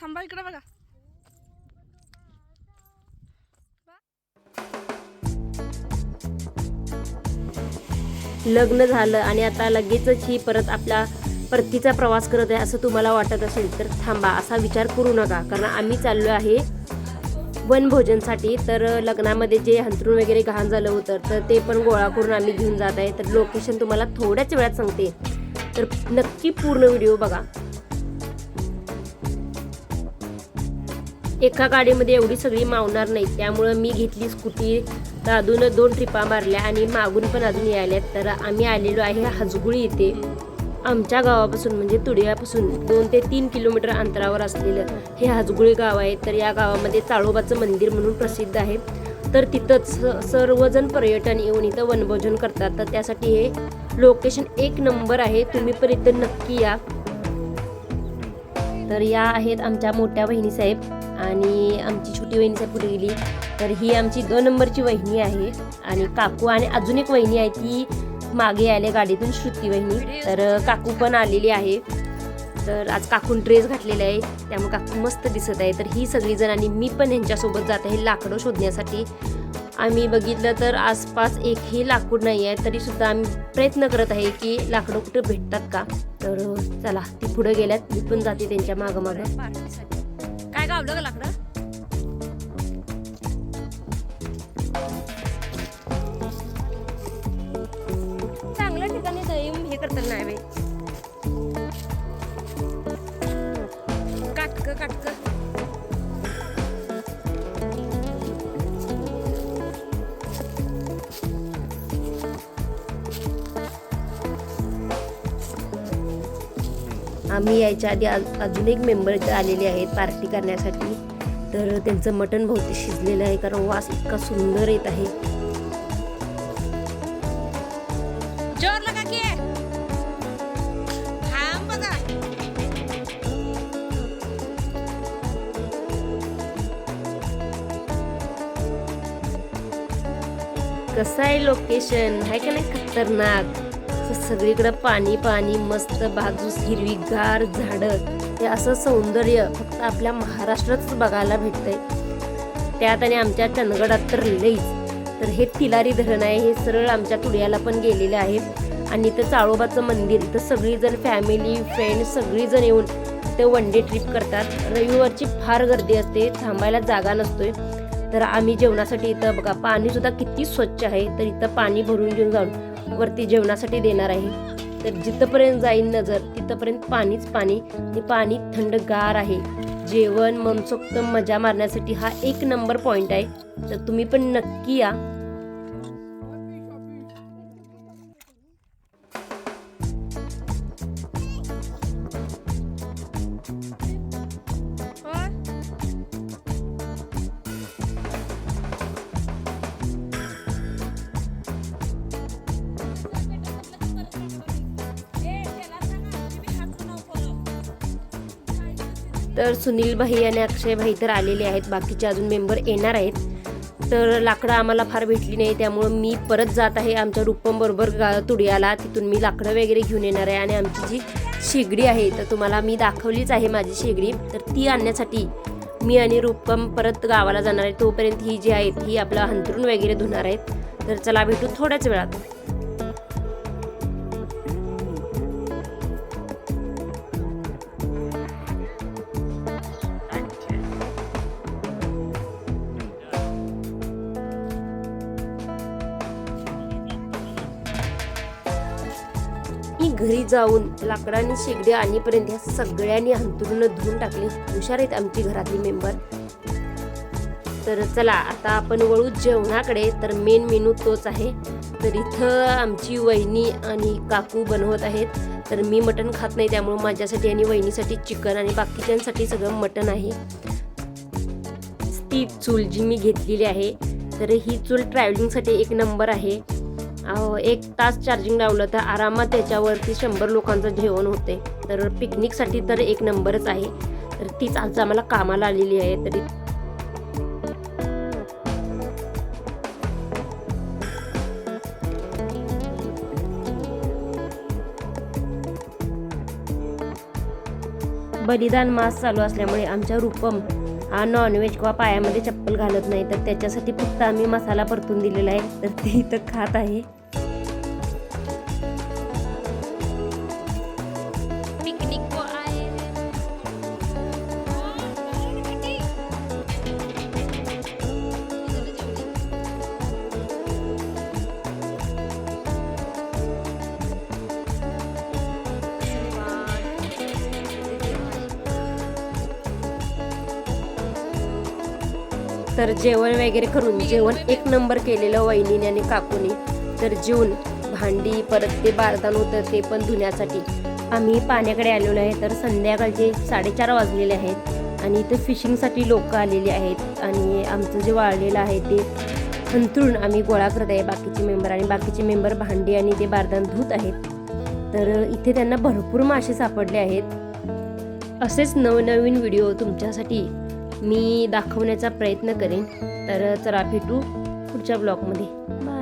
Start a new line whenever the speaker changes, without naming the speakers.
थांबा इकडे बघा.
लग्न झालं आणि आता लगेचच ही परत आपला परतीचा प्रवास करत आहे असं तुम्हाला वाटत असेल तर थांबा असा विचार करू नका. कारण आम्ही चाललो आहे वनभोजनसाठी तर लग्नामध्ये जे हंतरून वगैरे घाण झालं होतं तर ते पण गोळा करून आम्ही घेऊन जात आहे. तर लोकेशन तुम्हाला थोड्याच वेळात सांगते. तर नक्की पूर्ण व्हिडिओ बघा. एका गाडीमध्ये एवढी सगळी मावणार नाही. त्यामुळं मी घेतली स्कूटी तर अजून दोन ट्रिपा मारल्या आणि मागून पण अजून यायल्यात तर आम्ही आलेलो आहे हजगुळी इथे. आमच्या गावापासून म्हणजे तुडियापासून दोन ते तीन किलोमीटर अंतरावर असलेलं हे हजगुळी गाव आहे. तर या गावामध्ये चाळोबाचं मंदिर म्हणून प्रसिद्ध आहे. तर तिथंच स- सर्वजण पर्यटन येऊन इथं वनभोजन करतात. तर त्यासाठी हे लोकेशन एक नंबर आहे. तुम्ही पण इथं नक्की या. तर या आहेत आमच्या मोठ्या बहिणी साहेब. आणि आमची छोटी वहिनी पुढे गेली. तर ही आमची दोन नंबरची वहिनी आहे आणि काकू आणि अजून एक वहिनी आहे ती मागे आले गाडीतून श्रुती वहिनी. तर काकू पण आलेली आहे. तर आज काकून ड्रेस घातलेला आहे. त्यामुळे काकू मस्त दिसत आहे. तर ही सगळीजण आणि मी पण ह्यांच्यासोबत जात आहे लाकडं शोधण्यासाठी. आम्ही बघितलं तर आसपास एकही लाकूड नाही आहे. तरीसुद्धा आम्ही प्रयत्न करत आहे की लाकडं कुठे भेटतात का? तर चला ती पुढे गेल्यात. मी पण जाते त्यांच्या मागं मागं.
काय का लाकडं?
चांगल्या ठिकाणी दही हे करताना नाही बाई.
काटक काटक.
आम्ही यायच्या आधी अजून एक मेंबर आलेले आहेत पार्टी करण्यासाठी. तर त्यांचं मटण बहुतेक शिजलेलं आहे कारण वास इतका सुंदर येत आहे. कसं आहे लोकेशन आहे का नाही खतरनाक? असं सगळीकडं पाणी पाणी मस्त बाजूस हिरवीगार झाडं. हे असं सौंदर्य फक्त आपल्या महाराष्ट्रातच बघायला भेटतंय. त्यात आणि आमच्या चंदगडात तर लईच. तर हे तिलारी धरण आहे हे सरळ आमच्या तुळ्याला पण गेलेलं आहे आणि इथं चाळोबाचं मंदिर इथं सगळीजण फॅमिली फ्रेंड सगळीजण येऊन ते वन डे ट्रिप करतात. रविवारची फार गर्दी असते थांबायला जागा नसतोय. तर आम्ही जेवणासाठी इथं बघा पाणी सुद्धा किती स्वच्छ आहे. तर इथं पाणी भरून घेऊन जाऊन वरती जेवणासाठी देणार आहे. तर जिथपर्यंत जाईन नजर तिथपर्यंत पाणीच पाणी ते पाणी थंडगार आहे. जेवण मनसोक्त मजा मारण्यासाठी हा एक नंबर पॉइंट आहे. तर तुम्ही पण नक्की या. तर सुनील भाई आणि अक्षय भाई तर आलेले आहेत. बाकीचे अजून मेंबर येणार आहेत. तर लाकडं आम्हाला फार भेटली नाही त्यामुळं मी परत जात आहे आमच्या रुपम बरोबर गा तुडियाला तिथून मी लाकडं वगैरे घेऊन येणार आहे आणि आमची जी शेगडी आहे तर तुम्हाला मी दाखवलीच आहे माझी शेगडी. तर ती आणण्यासाठी मी आणि रुपम परत गावाला जाणार आहे. तोपर्यंत ही जी आहेत ही आपलं हंतरून वगैरे धुणार आहेत. तर चला भेटू थोड्याच वेळात. मी घरी जाऊन लाकडाने शेगडी आणीपर्यंत ह्या सगळ्यांनी अंतरून धुवून टाकले. हुशार आहेत आमची घरातली मेंबर. तर चला आता आपण वळू जेवणाकडे. तर मेन मेनू तोच आहे. तर इथं आमची वहिनी आणि काकू बनवत आहेत. तर मी मटण खात नाही त्यामुळे माझ्यासाठी आणि वहिनीसाठी चिकन आणि बाकीच्यांसाठी सगळं मटण आहे. ती चूल जी मी घेतलेली आहे तर ही चूल ट्रॅव्हलिंगसाठी एक नंबर आहे. अहो, एक तास चार्जिंग लावलं तर आरामात त्याच्यावरती शंभर लोकांचं जेवण होते. तर पिकनिकसाठी तर एक नंबरच आहे. तर तीच आज आम्हाला कामाला आलेली आहे तरी बलिदान मास चालू असल्यामुळे आमच्या रूपम नॉनव्हेज किंवा पायामध्ये चप्पल घालत नाही तर त्याच्यासाठी फक्त आम्ही मसाला परतून दिलेला आहे. तर ते इथं खात आहे. तर जेवण वगैरे करून जेवण एक नंबर केलेलं वहिनीने आणि काकूने. तर जेवून भांडी परत ते बारदान होतं ते पण धुण्यासाठी. आम्ही पाण्याकडे आलेलो आहे तर संध्याकाळचे साडेचार वाजलेले आहेत. आणि इथं फिशिंगसाठी लोक आलेली आहेत आणि आमचं जे वाळलेलं आहे ते अंथरून आम्ही गोळा करत आहे बाकीचे मेंबर आणि बाकीचे मेंबर भांडी आणि ते बारदान धुत आहेत. तर इथे त्यांना भरपूर मासे सापडले आहेत. असेच नवनवीन व्हिडिओ तुमच्यासाठी मी दाखवण्याचा प्रयत्न करेन. तर चला भेटू पुढच्या ब्लॉगमध्ये. बाय.